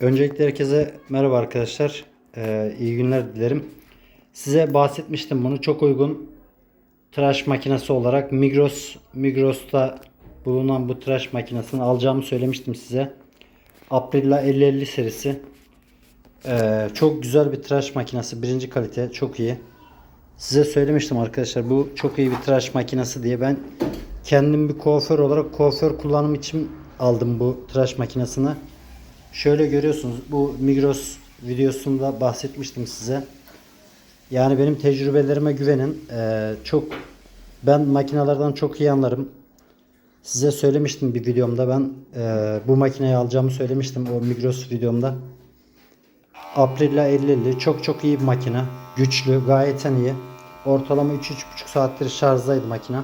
Öncelikle herkese merhaba arkadaşlar. Ee, iyi günler dilerim. Size bahsetmiştim bunu çok uygun tıraş makinesi olarak Migros Migros'ta bulunan bu tıraş makinesini alacağımı söylemiştim size. Aprilla 5050 serisi. Ee, çok güzel bir tıraş makinesi. Birinci kalite. Çok iyi. Size söylemiştim arkadaşlar. Bu çok iyi bir tıraş makinesi diye. Ben kendim bir kuaför olarak kuaför kullanım için aldım bu tıraş makinesini. Şöyle görüyorsunuz. Bu Migros videosunda bahsetmiştim size. Yani benim tecrübelerime güvenin. Ee, çok ben makinelerden çok iyi anlarım. Size söylemiştim bir videomda ben e, bu makineyi alacağımı söylemiştim o Migros videomda. Aprilla 5050 çok çok iyi bir makine. Güçlü, gayet iyi. Ortalama 3-3,5 saattir şarjdaydı makine.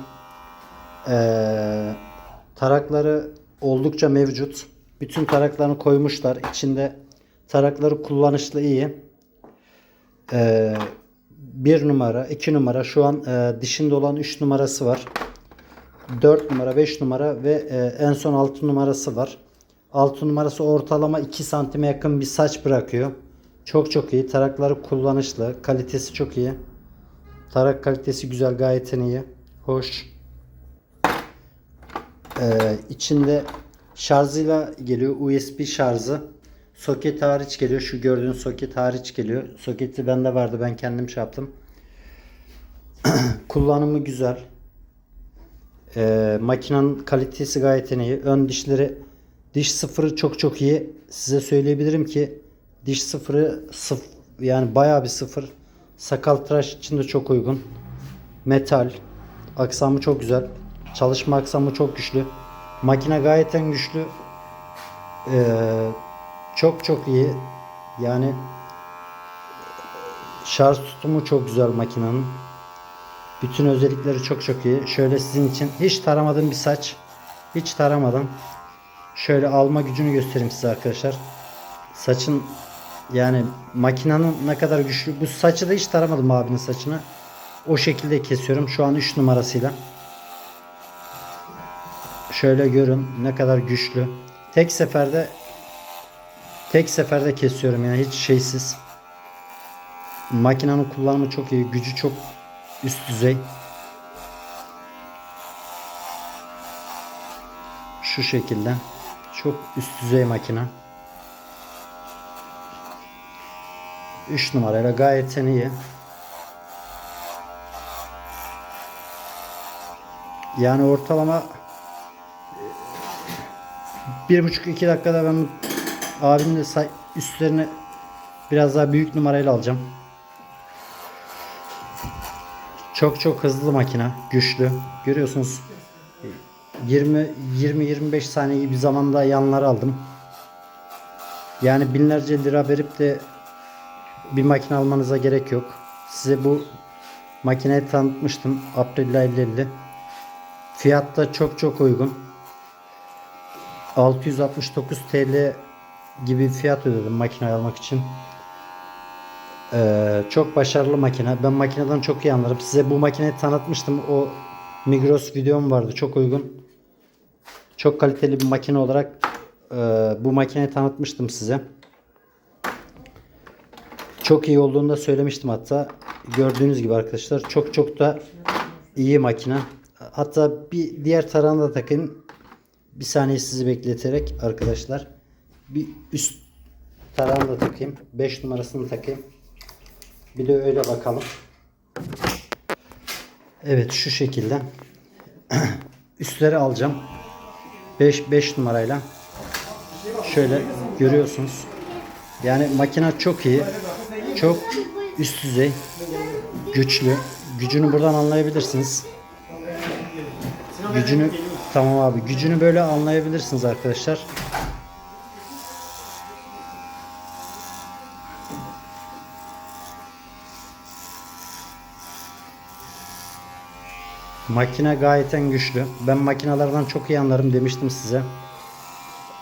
Ee, tarakları oldukça mevcut. Bütün taraklarını koymuşlar. İçinde tarakları kullanışlı iyi. Ee, bir numara, iki numara şu an e, dişinde olan 3 numarası var. 4 numara, 5 numara ve e, en son 6 numarası var. 6 numarası ortalama 2 santime yakın bir saç bırakıyor. Çok çok iyi. Tarakları kullanışlı. Kalitesi çok iyi. Tarak kalitesi güzel. Gayet iyi. Hoş. Ee, içinde şarjıyla geliyor. USB şarjı. Soket hariç geliyor. Şu gördüğün soket hariç geliyor. Soketi bende vardı. Ben kendim şey yaptım. Kullanımı güzel. Ee, makinenin kalitesi gayet iyi. Ön dişleri diş sıfırı çok çok iyi. Size söyleyebilirim ki diş sıfırı sıf yani bayağı bir sıfır. Sakal tıraş için de çok uygun. Metal. Aksamı çok güzel. Çalışma aksamı çok güçlü. Makine gayet en güçlü. Ee, çok çok iyi. Yani şarj tutumu çok güzel makinenin. Bütün özellikleri çok çok iyi. Şöyle sizin için hiç taramadığım bir saç. Hiç taramadım. Şöyle alma gücünü göstereyim size arkadaşlar. Saçın yani makinenin ne kadar güçlü. Bu saçı da hiç taramadım abinin saçını. O şekilde kesiyorum. Şu an 3 numarasıyla. Şöyle görün ne kadar güçlü. Tek seferde tek seferde kesiyorum yani hiç şeysiz. Makinenin kullanımı çok iyi. Gücü çok üst düzey. Şu şekilde. Çok üst düzey makine. 3 numarayla gayet iyi. Yani ortalama bir buçuk iki dakikada ben abimin de üstlerini biraz daha büyük numarayla alacağım. Çok çok hızlı makine, güçlü. Görüyorsunuz 20 20 25 saniye gibi zamanda yanları aldım. Yani binlerce lira verip de bir makine almanıza gerek yok. Size bu makineyi tanıtmıştım. Aprilla 5050. Fiyat da çok çok uygun. 669 TL gibi fiyat ödedim makine almak için. Ee, çok başarılı makine. Ben makineden çok iyi anlarım. Size bu makineyi tanıtmıştım. O Migros videom vardı. Çok uygun. Çok kaliteli bir makine olarak e, bu makineyi tanıtmıştım size. Çok iyi olduğunu da söylemiştim hatta. Gördüğünüz gibi arkadaşlar çok çok da iyi makine. Hatta bir diğer tarağını da takayım. Bir saniye sizi bekleterek arkadaşlar. Bir üst tarağını da takayım. 5 numarasını takayım. Bir de öyle bakalım. Evet şu şekilde. Üstleri alacağım. 5 5 numarayla. Şöyle görüyorsunuz. Yani makine çok iyi. Çok üst düzey. Güçlü. Gücünü buradan anlayabilirsiniz. Gücünü tamam abi. Gücünü böyle anlayabilirsiniz arkadaşlar. Makine gayet en güçlü. Ben makinelerden çok iyi anlarım demiştim size.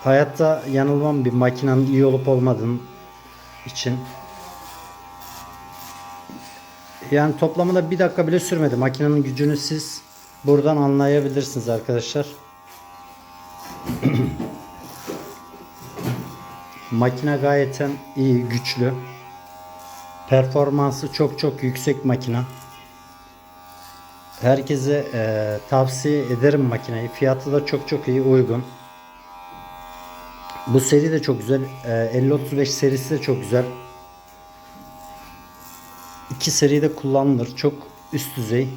Hayatta yanılmam bir makinenin iyi olup olmadığın için. Yani toplamında bir dakika bile sürmedi. Makinenin gücünü siz buradan anlayabilirsiniz arkadaşlar. Makine gayeten iyi, güçlü. Performansı çok çok yüksek makine. Herkese e, tavsiye ederim makineyi. Fiyatı da çok çok iyi, uygun. Bu seri de çok güzel. E, 5035 serisi de çok güzel. İki seri de kullanılır. Çok üst düzey.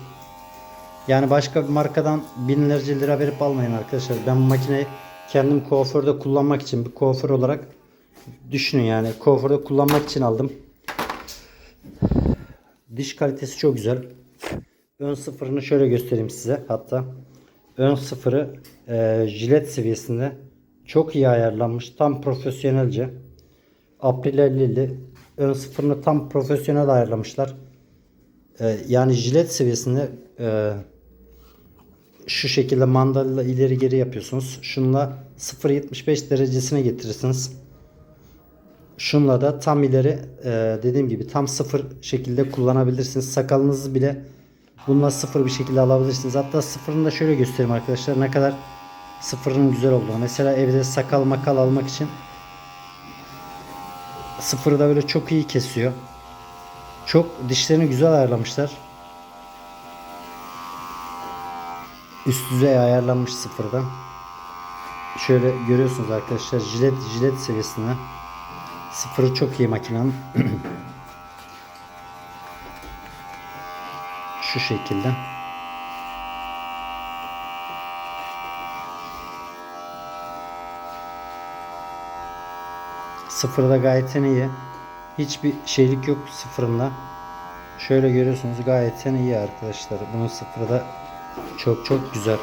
Yani başka bir markadan binlerce lira verip almayın arkadaşlar. Ben bu makineyi kendim kuaförde kullanmak için bir kuaför olarak düşünün yani. Kuaförde kullanmak için aldım. Diş kalitesi çok güzel. Ön sıfırını şöyle göstereyim size hatta. Ön sıfırı e, jilet seviyesinde çok iyi ayarlanmış. Tam profesyonelce. April 50'li ön sıfırını tam profesyonel ayarlamışlar. E, yani jilet seviyesinde e, şu şekilde mandalıyla ileri geri yapıyorsunuz. Şunla 0.75 derecesine getirirsiniz. Şunla da tam ileri e, dediğim gibi tam sıfır şekilde kullanabilirsiniz. Sakalınızı bile bununla sıfır bir şekilde alabilirsiniz. Hatta sıfırını da şöyle göstereyim arkadaşlar. Ne kadar sıfırın güzel olduğunu. Mesela evde sakal makal almak için sıfırı da böyle çok iyi kesiyor. Çok dişlerini güzel ayarlamışlar. Üst düzey ayarlanmış sıfırdan. Şöyle görüyorsunuz arkadaşlar jilet jilet seviyesine. Sıfırı çok iyi makinenin. Şu şekilde. Sıfırda gayet iyi. Hiçbir şeylik yok sıfırında. Şöyle görüyorsunuz gayet iyi arkadaşlar. Bunun sıfırda çok çok güzel.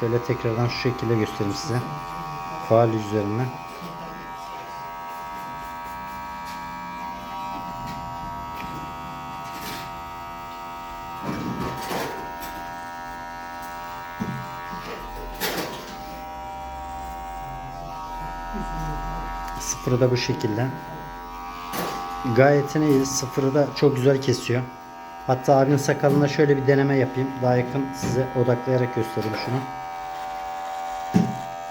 Şöyle tekrardan şu şekilde göstereyim size. Faal üzerine. Sıfırı da bu şekilde. Gayet iyi. Sıfırı da çok güzel kesiyor. Hatta abinin sakalına şöyle bir deneme yapayım. Daha yakın size odaklayarak göstereyim şunu.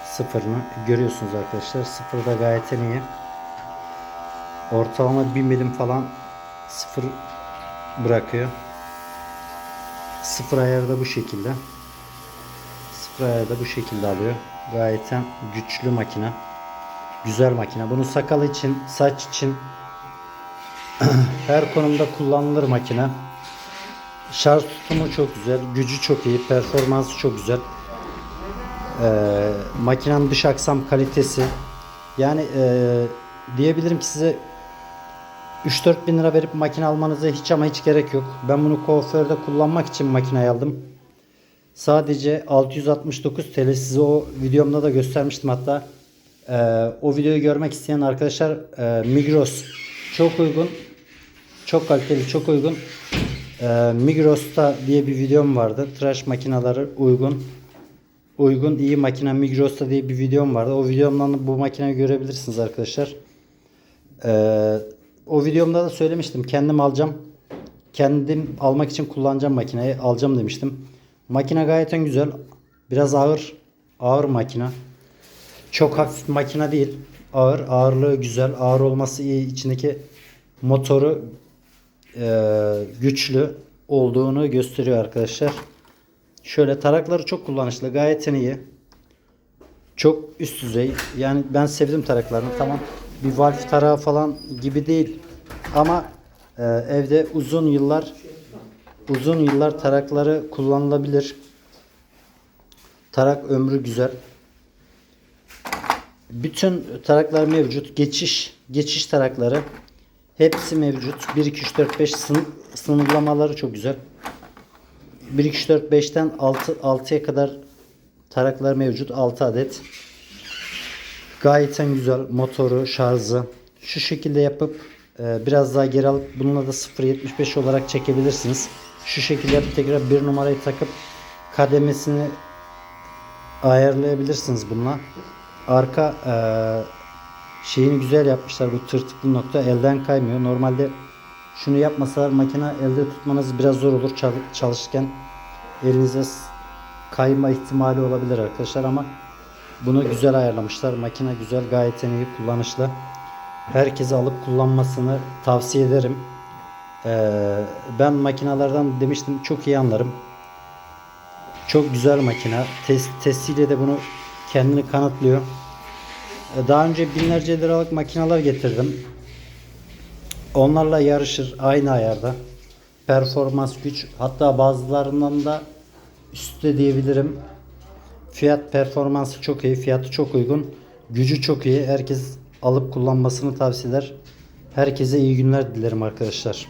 Sıfırını görüyorsunuz arkadaşlar. Sıfır da gayet iyi. Ortalama 1 milim falan sıfır bırakıyor. Sıfır ayarı da bu şekilde. Sıfır ayarı da bu şekilde alıyor. Gayet güçlü makine. Güzel makine. Bunu sakal için, saç için her konumda kullanılır makine. Şarj tutumu çok güzel, gücü çok iyi, performansı çok güzel. Ee, makinenin dış aksam kalitesi. Yani e, diyebilirim ki size 3-4 bin lira verip makine almanıza hiç ama hiç gerek yok. Ben bunu kuaförde kullanmak için makineyi aldım. Sadece 669 TL size o videomda da göstermiştim hatta. Ee, o videoyu görmek isteyen arkadaşlar e, Migros çok uygun. Çok kaliteli, çok uygun. Ee, Migros'ta diye bir videom vardı. Tıraş makineleri uygun. Uygun iyi makine Migros'ta diye bir videom vardı. O videomdan da bu makineyi görebilirsiniz arkadaşlar. Ee, o videomda da söylemiştim. Kendim alacağım. Kendim almak için kullanacağım makineyi. Alacağım demiştim. Makine gayet güzel. Biraz ağır. Ağır makine. Çok hafif makine değil. Ağır. Ağırlığı güzel. Ağır olması iyi. İçindeki motoru e, güçlü olduğunu gösteriyor arkadaşlar. Şöyle tarakları çok kullanışlı. Gayet iyi. Çok üst düzey. Yani ben sevdim taraklarını. Tamam. Bir valf tarağı falan gibi değil. Ama e, evde uzun yıllar uzun yıllar tarakları kullanılabilir. Tarak ömrü güzel. Bütün taraklar mevcut. Geçiş geçiş tarakları hepsi mevcut. 1 2 3 4 5 sın, sınırlamaları çok güzel. 1 2 3 4 5'ten 6 6'ya kadar taraklar mevcut. 6 adet. Gayet en güzel motoru, şarjı. Şu şekilde yapıp e, biraz daha geri alıp bununla da 0.75 olarak çekebilirsiniz. Şu şekilde yapıp tekrar bir numarayı takıp kademesini ayarlayabilirsiniz bununla. Arka e, şeyini güzel yapmışlar bu tırtıklı nokta elden kaymıyor. Normalde şunu yapmasalar makine elde tutmanız biraz zor olur Çal- çalışırken elinize kayma ihtimali olabilir arkadaşlar ama bunu güzel ayarlamışlar. Makine güzel gayet iyi kullanışlı. Herkese alıp kullanmasını tavsiye ederim. Ee, ben makinalardan demiştim çok iyi anlarım. Çok güzel makina. Test, testiyle de bunu kendini kanıtlıyor. Ee, Daha önce binlerce liralık makineler getirdim. Onlarla yarışır aynı ayarda. Performans güç hatta bazılarından da üstte diyebilirim. Fiyat performansı çok iyi, fiyatı çok uygun, gücü çok iyi. Herkes alıp kullanmasını tavsiye eder. Herkese iyi günler dilerim arkadaşlar.